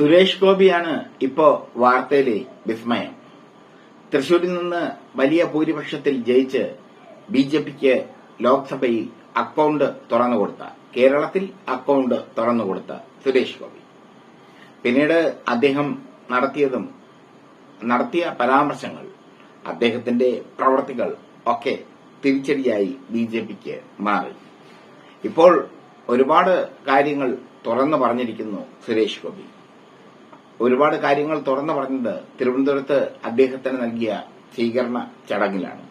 സുരേഷ് ഗോപിയാണ് ഇപ്പോ വാർത്തയിലെ വിസ്മയം. തൃശൂരിൽ നിന്ന് വലിയ ഭൂരിപക്ഷത്തിൽ ജയിച്ച് ബി ജെ പിക്ക് ലോക്സഭയിൽ അക്കൌണ്ട് തുറന്നുകൊടുത്ത കേരളത്തിൽ അക്കൌണ്ട് തുറന്നുകൊടുത്ത സുരേഷ് ഗോപി. പിന്നീട് അദ്ദേഹം നടത്തിയതും നടത്തിയ പരാമർശങ്ങൾ അദ്ദേഹത്തിന്റെ പ്രവർത്തികൾ ഒക്കെ തിരിച്ചടിയായി ബി ജെ പിക്ക് മാറി. ഇപ്പോൾ ഒരുപാട് കാര്യങ്ങൾ തുറന്നു പറഞ്ഞിരിക്കുന്നു സുരേഷ് ഗോപി. ഒരുപാട് കാര്യങ്ങൾ തുറന്നു പറഞ്ഞത് തിരുവനന്തപുരത്ത് അദ്ദേഹത്തിന് നൽകിയ സ്വീകരണ ചടങ്ങിലാണ്.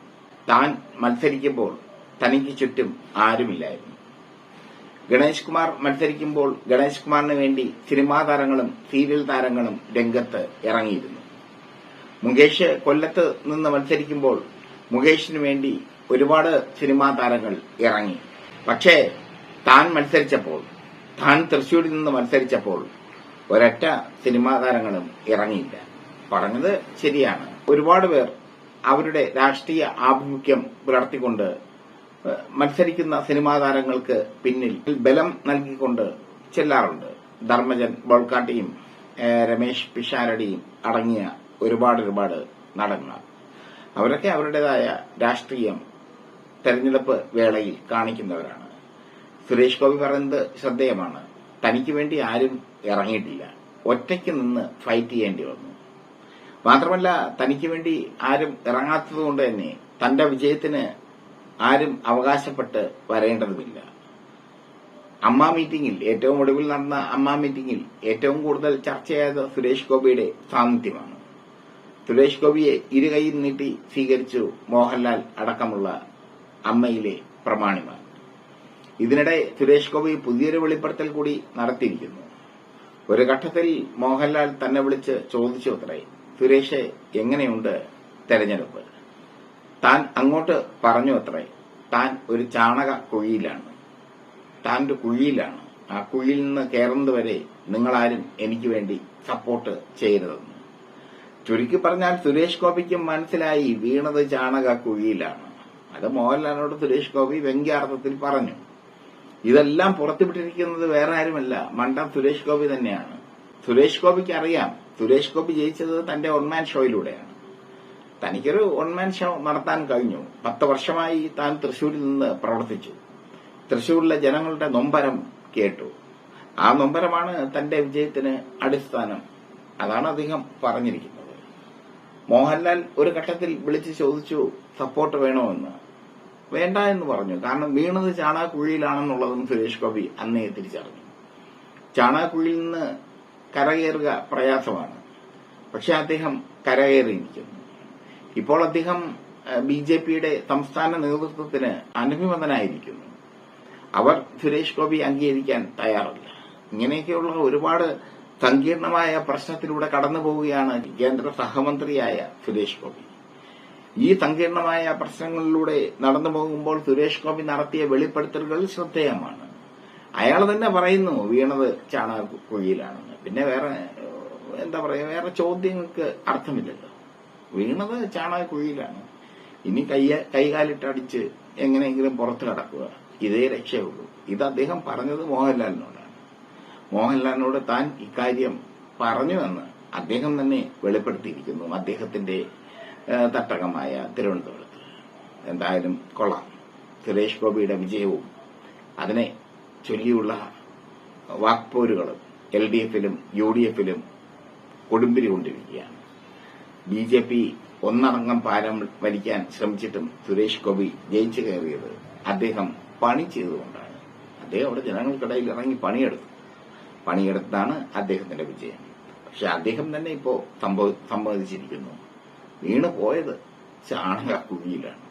താൻ മത്സരിക്കുമ്പോൾ തനിക്ക് ചുറ്റും ആരുമില്ലായിരുന്നു. ഗണേഷ് കുമാർ മത്സരിക്കുമ്പോൾ ഗണേഷ് കുമാറിന് വേണ്ടി സിനിമാ താരങ്ങളും സീരിയൽ താരങ്ങളും രംഗത്ത് ഇറങ്ങിയിരുന്നു. മുകേഷ് കൊല്ലത്ത് നിന്ന് മത്സരിക്കുമ്പോൾ മുകേഷിന് വേണ്ടി ഒരുപാട് സിനിമാ താരങ്ങൾ ഇറങ്ങി. പക്ഷേ താൻ മത്സരിച്ചപ്പോൾ താൻ തൃശൂരിൽ നിന്ന് മത്സരിച്ചപ്പോൾ ഒരൊറ്റ സിനിമാ താരങ്ങളും ഇറങ്ങിയില്ല. പറഞ്ഞത് ശരിയാണ്. ഒരുപാട് പേർ അവരുടെ രാഷ്ട്രീയ ആഭിമുഖ്യം പുലർത്തിക്കൊണ്ട് മത്സരിക്കുന്ന സിനിമാ താരങ്ങൾക്ക് പിന്നിൽ ബലം നൽകിക്കൊണ്ട് ചെല്ലാറുണ്ട്. ധർമ്മജൻ ബോൾക്കാട്ടിയും രമേശ് പിഷാരടിയും അടങ്ങിയ ഒരുപാട് ഒരുപാട് നടന്മാർ. അവരൊക്കെ അവരുടേതായ രാഷ്ട്രീയം തെരഞ്ഞെടുപ്പ് വേളയിൽ കാണിക്കുന്നവരാണ്. സുരേഷ് ഗോപി പറയുന്നത് ശ്രദ്ധേയമാണ്. തനിക്ക് വേണ്ടി ആരും ഇറങ്ങിയിട്ടില്ല. ഒറ്റയ്ക്ക് നിന്ന് ഫൈറ്റ് ചെയ്യേണ്ടി വന്നു. മാത്രമല്ല തനിക്ക് വേണ്ടി ആരും ഇറങ്ങാത്തതുകൊണ്ട് തന്നെ തന്റെ വിജയത്തിന് ആരും അവകാശപ്പെട്ട് വരേണ്ടതുമില്ല. അമ്മ മീറ്റിംഗിൽ ഏറ്റവും ഒടുവിൽ നടന്ന അമ്മ മീറ്റിംഗിൽ ഏറ്റവും കൂടുതൽ ചർച്ചയായത് സുരേഷ് ഗോപിയുടെ സാന്നിധ്യമാണ്. സുരേഷ് ഗോപിയെ ഇരുകൈയിൽ നീട്ടി സ്വീകരിച്ചു മോഹൻലാൽ അടക്കമുള്ള അമ്മയിലെ പ്രമാണിമാർ. ഇതിനിടെ സുരേഷ് ഗോപി പുതിയൊരു വെളിപ്പെടുത്തൽ കൂടി നടത്തിയിരിക്കുന്നു. ഒരു ഘട്ടത്തിൽ മോഹൻലാൽ തന്നെ വിളിച്ച് ചോദിച്ചു അത്രേ സുരേഷ് എങ്ങനെയുണ്ട് തെരഞ്ഞെടുപ്പ്? താൻ അങ്ങോട്ട് പറഞ്ഞു അത്രേ താൻ ഒരു ചാണക കുഴിയിലാണ്. താൻ ഒരു കുഴിയിലാണ്. ആ കുഴിയിൽ നിന്ന് കയറുന്നത് വരെ നിങ്ങളാരും എനിക്ക് വേണ്ടി സപ്പോർട്ട് ചെയ്യരുതെന്ന്. ചുരുക്കി പറഞ്ഞാൽ സുരേഷ് ഗോപിക്ക് മനസ്സിലായി വീണത് ചാണക കുഴിയിലാണ്. അത് മോഹൻലാലിനോട് സുരേഷ് ഗോപി വ്യംഗ്യാർത്ഥത്തിൽ പറഞ്ഞു. ഇതെല്ലാം പുറത്തുവിട്ടിരിക്കുന്നത് വേറെ ആരുമല്ല. മണ്ടം സുരേഷ് ഗോപി തന്നെയാണ്. സുരേഷ് ഗോപിക്ക് അറിയാം. സുരേഷ് ഗോപി ജയിച്ചത് തന്റെ ഒൺമാൻ ഷോയിലൂടെയാണ് തനിക്കൊരു ഒൺമാൻ ഷോ നടത്താൻ കഴിഞ്ഞു. പത്ത് വർഷമായി താൻ തൃശൂരിൽ നിന്ന് പ്രവർത്തിച്ചു. തൃശൂരിലെ ജനങ്ങളുടെ നൊമ്പരം കേട്ടു. ആ നൊമ്പരമാണ് തന്റെ വിജയത്തിന് അടിസ്ഥാനം. അതാണ് അദ്ദേഹം പറഞ്ഞിരിക്കുന്നത്. മോഹൻലാൽ ഒരു ഘട്ടത്തിൽ വിളിച്ചു ചോദിച്ചു സപ്പോർട്ട് വേണോന്ന് വേണ്ട എന്ന് പറഞ്ഞു. കാരണം വീണത് ചാണാക്കുഴിയിലാണെന്നുള്ളതും സുരേഷ് ഗോപി അന്നേ തിരിച്ചറിഞ്ഞു. ചാണാക്കുഴിയിൽ നിന്ന് കരകയറുക പ്രയാസമാണ്. പക്ഷെ അദ്ദേഹം കരകയറിയിരിക്കുന്നു ഇപ്പോൾ അദ്ദേഹം ബി ജെ പിയുടെ സംസ്ഥാന നേതൃത്വത്തിന് അനുഭിമതനായിരിക്കുന്നു അവർ സുരേഷ് ഗോപി അംഗീകരിക്കാൻ തയ്യാറല്ല. ഇങ്ങനെയൊക്കെയുള്ള ഒരുപാട് സങ്കീർണമായ പ്രശ്നത്തിലൂടെ കടന്നു പോവുകയാണ് കേന്ദ്ര സഹമന്ത്രിയായ സുരേഷ് ഗോപി. ഈ സങ്കീർണമായ പ്രശ്നങ്ങളിലൂടെ നടന്നു പോകുമ്പോൾ സുരേഷ് ഗോപി നടത്തിയ വെളിപ്പെടുത്തലുകൾ ശ്രദ്ധേയമാണ്. അയാൾ തന്നെ പറയുന്നു വീണത് ചാണകക്കുഴിയിലാണെന്ന്. പിന്നെ വേറെ എന്താ പറയാ വേറെ ചോദ്യങ്ങൾക്ക് അർത്ഥമില്ലല്ലോ. വീണത് ചാണകക്കുഴിയിലാണ്. ഇനി കയ്യ കൈകാലിട്ടടിച്ച് എങ്ങനെയെങ്കിലും പുറത്തു കടക്കുക. ഇതേ രക്ഷയുള്ളൂ ഇത് അദ്ദേഹം പറഞ്ഞത് മോഹൻലാലിനോടാണ്. മോഹൻലാലിനോട് താൻ ഇക്കാര്യം പറഞ്ഞുവെന്ന് അദ്ദേഹം തന്നെ വെളിപ്പെടുത്തിയിരിക്കുന്നു. അദ്ദേഹത്തിന്റെ തട്ടകമായ തിരുവനന്തപുരത്ത്. എന്തായാലും കൊള്ളാം. സുരേഷ് ഗോപിയുടെ വിജയവും അതിനെ ചൊല്ലിയുള്ള വാക്പോരുകളും എൽ ഡി എഫിലും യു ഡി എഫിലും കൊടുമ്പിരി കൊണ്ടിരിക്കുകയാണ് ബി ജെ പി ഒന്നടങ്കം പാരം വലിക്കാൻ ശ്രമിച്ചിട്ടും സുരേഷ് ഗോപി ജയിച്ചു കയറിയത് അദ്ദേഹം പണി ചെയ്തുകൊണ്ടാണ്. അദ്ദേഹം അവിടെ ജനങ്ങൾക്കിടയിൽ ഇറങ്ങി പണിയെടുത്തു. പണിയെടുത്താണ് അദ്ദേഹത്തിന്റെ വിജയം. പക്ഷെ അദ്ദേഹം തന്നെ ഇപ്പോ സമ്മതിച്ചിരിക്കുന്നു. വീണ് പോയത്. ചാണക കുഴിയിലാണ്.